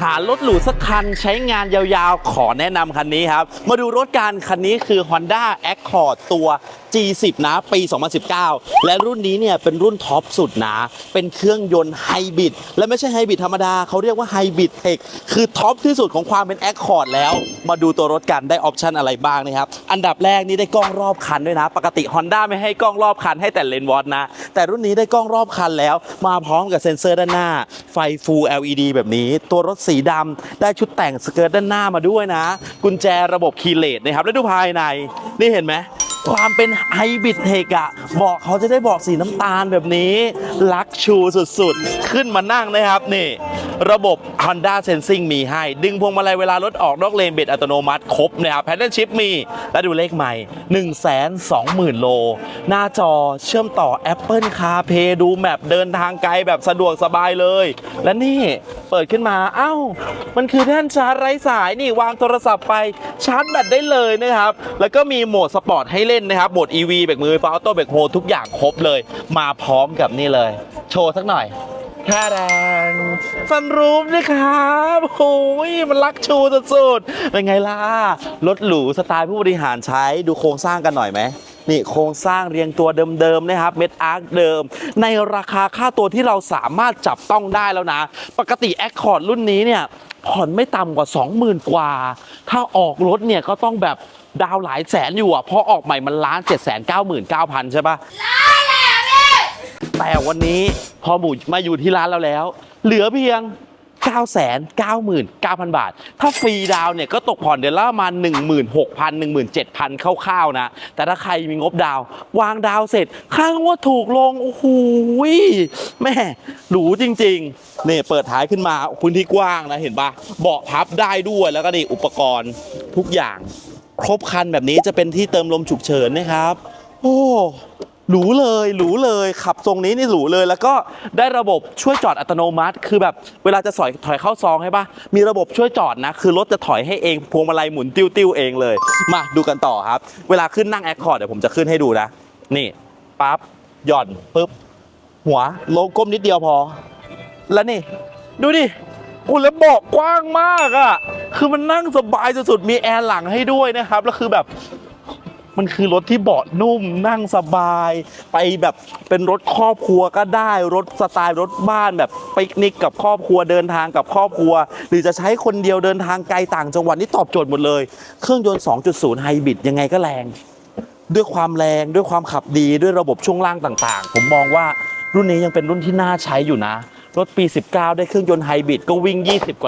หารถหรูสักคันใช้งานยาวๆ ขอแนะนำคันนี้ครับ มาดูรถกันคันนี้คือ Honda Accord ตัว G10 นะ ปี 2019 และรุ่นนี้เนี่ยเป็นรุ่นท็อปสุดนะ เป็นเครื่องยนต์ไฮบริดและไม่ใช่ไฮบริดธรรมดาเขาเรียกว่าไฮบริดเทคคือท็อปที่สุดของความเป็น Accord แล้ว มาดูตัวรถกันได้ออปชันอะไรบ้างนะครับ อันดับแรกนี่ได้กล้องรอบคันด้วยนะ ปกติ Honda ไม่ให้กล้องรอบคันให้แต่เลนส์วอตนะ แต่รุ่นนี้ได้กล้องรอบคันแล้ว มาพร้อมกับเซ็นเซอร์ด้านหน้า ไฟ Full LED แบบนี้ ตัวรถสีดำได้ชุดแต่งสเกิร์ตด้านหน้ามาด้วยนะ กุญแจระบบคีเลตนะครับ แล้วดูภายใน นี่เห็นไหมความเป็นไฮบริดเทกอะบอกเขาจะได้บอกสีน้ำตาลแบบนี้ ลักชูสุดๆ ขึ้นมานั่งนะครับนี่ ระบบ Honda Sensing มีให้ ดึงพวงมาลัยเวลารถออกนอกเลนเบรดอัตโนมัติครบนะครับแพ d เดิลชิพมี และดูเลขใหม่ 1 2 0 0 0 0 โล หน้าจอเชื่อมต่อ Apple CarPlay ดูแมปเดินทางไกลแบบสะดวกสบายเลย และนี่เปิดขึ้นมา เอ้า มันคือแท่นชาร์จไร้สายนี่วางโทรศัพท์ไปชาร์จแบตได้เลยนะครับ แล้วก็มีโหมดสปอร์ตให้เล่นนะครับ โหมด EV เบรกมือฟ้าออโต้เบรกโฮทุกอย่างครบเลย มาพร้อมกับนี่เลย โชว์สักหน่อย แค่แรงฟันรูมนี่ครับโอ้ยมันลักชูสุดๆ เป็นไงล่ะ รถหรูสไตล์ผู้บริหารใช้ดูโครงสร้างกันหน่อยไหมนี่โครงสร้างเรียงตัวเดิมๆนะครับเม็ดอาร์คเดิม ในราคาค่าตัวที่เราสามารถจับต้องได้แล้วนะ ปกติ Accord รุ่นนี้เนี่ยผ่อนไม่ต่ำกว่า 20,000 กว่า ถ้าออกรถเนี่ยก็ต้องแบบดาวหลายแสนอยู่อะเพราะออกใหม่มันล้าน7 9 9 0 0 0ใช่ปะ แต่วันนี้พอหมูมาอยู่ที่ร้านเราแล้ว เหลือเพียง 9 9 9 0 0 0 บาท ถ้าฟรีดาวเนี่ยก็ตกผ่อนเดือนละประมาณ16,000 17,000 คร่าวๆนะ แต่ถ้าใครมีงบดาว วางดาวเสร็จ ค่างว่าถูกลง โอ้โหแม่หรูจริงๆนี่เปิดท้ายขึ้นมาพื้นที่กว้างนะเห็นปะเบาะพับได้ด้วยแล้วก็นี่อุปกรณ์ทุกอย่าง ครบครันแบบนี้จะเป็นที่เติมลมฉุกเฉินนะครับ โอ้ หรูเลยหรูเลยขับทรงนี้นี่หรูเลย แล้วก็ได้ระบบช่วยจอดอัตโนมัติ คือแบบเวลาจะสอยถอยเข้าซองให้ปะมีระบบช่วยจอดนะ คือรถจะถอยให้เองพวงมาลัยหมุนติ้วๆเองเลย มาดูกันต่อครับ เวลาขึ้นนั่งแอคคอร์ดเดี๋ยวผมจะขึ้นให้ดูนะ นี่ปั๊บหย่อนปุ๊บหัวลงก้มนิดเดียวพอ แล้วนี่ ดูดิโอ้แล้วเบาะกว้างมากอะ่ะ คือมันนั่งสบายสุดๆ มีแอร์หลังให้ด้วยนะครับ แล้วคือแบบ มันคือรถที่เบาะนุ่มนั่งสบาย ไปแบบเป็นรถครอบครัวก็ได้รถสไตล์รถบ้านแบบปิกนิกกับครอบครัวเดินทางกับครอบครัว หรือจะใช้คนเดียวเดินทางไกลต่างจังหวัดนี่ตอบโจทย์หมดเลย เครื่องยนต์ 2.0 ไฮบริดยังไงก็แรง ด้วยความแรงด้วยความขับดีด้วยระบบช่วงล่างต่างๆ ผมมองว่ารุ่นนี้ยังเป็นรุ่นที่น่าใช้อยู่นะ รถปี 19 ได้เครื่องยนต์ไฮบริดก็วิ่ง 20 กว่า